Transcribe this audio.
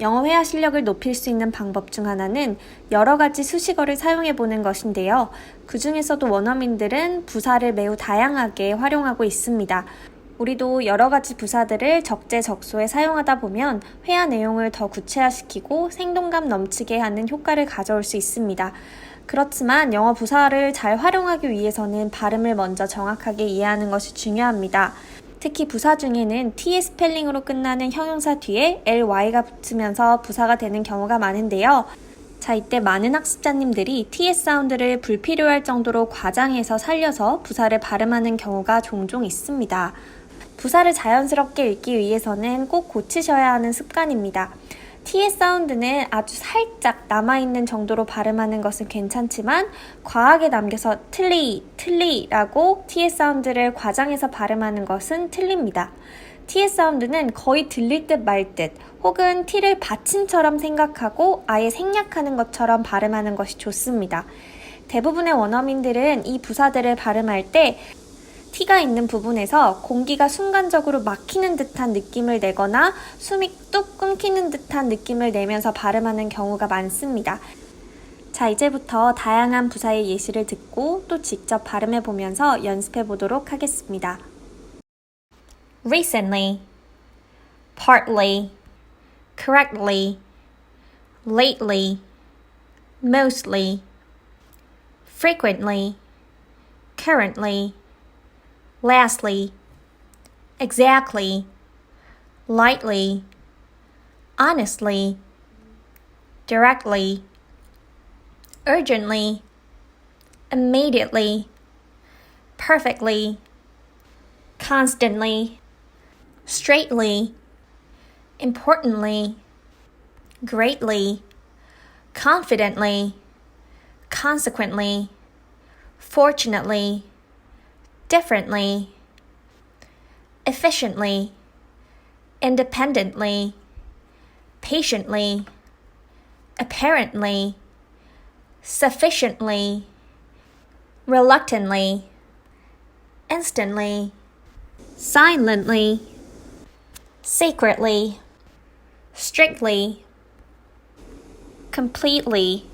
영어 회화 실력을 높일 수 있는 방법 중 하나는 여러 가지 수식어를 사용해 보는 것인데요. 그 중에서도 원어민들은 부사를 매우 다양하게 활용하고 있습니다. 우리도 여러 가지 부사들을 적재적소에 사용하다 보면 회화 내용을 더 구체화시키고 생동감 넘치게 하는 효과를 가져올 수 있습니다. 그렇지만 영어 부사를 잘 활용하기 위해서는 발음을 먼저 정확하게 이해하는 것이 중요합니다. 특히 부사 중에는 t의 스펠링으로 끝나는 형용사 뒤에 ly가 붙으면서 부사가 되는 경우가 많은데요. 자, 이때 많은 학습자님들이 t의 사운드를 불필요할 정도로 과장해서 살려서 부사를 발음하는 경우가 종종 있습니다. 부사를 자연스럽게 읽기 위해서는 꼭 고치셔야 하는 습관입니다. T의 사운드는 아주 살짝 남아있는 정도로 발음하는 것은 괜찮지만 과하게 남겨서 틀리, 틀리라고 t의 사운드를 과장해서 발음하는 것은 틀립니다. t의 사운드는 거의 들릴 듯 말 듯 혹은 t를 받침처럼 생각하고 아예 생략하는 것처럼 발음하는 것이 좋습니다. 대부분의 원어민들은 이 부사들을 발음할 때 T가 있는 부분에서 공기가 순간적으로 막히는 듯한 느낌을 내거나 숨이 뚝 끊기는 듯한 느낌을 내면서 발음하는 경우가 많습니다. 자, 이제부터 다양한 부사의 예시를 듣고 또 직접 발음해 보면서 연습해 보도록 하겠습니다. recently, partly, correctly, lately, mostly, frequently, currently, lastly, exactly, lightly, honestly, directly, urgently, immediately, perfectly, constantly, straightly, importantly, greatly, confidently, consequently, fortunately, differently, efficiently, independently, patiently, apparently, sufficiently, reluctantly, instantly, silently, secretly, strictly, completely,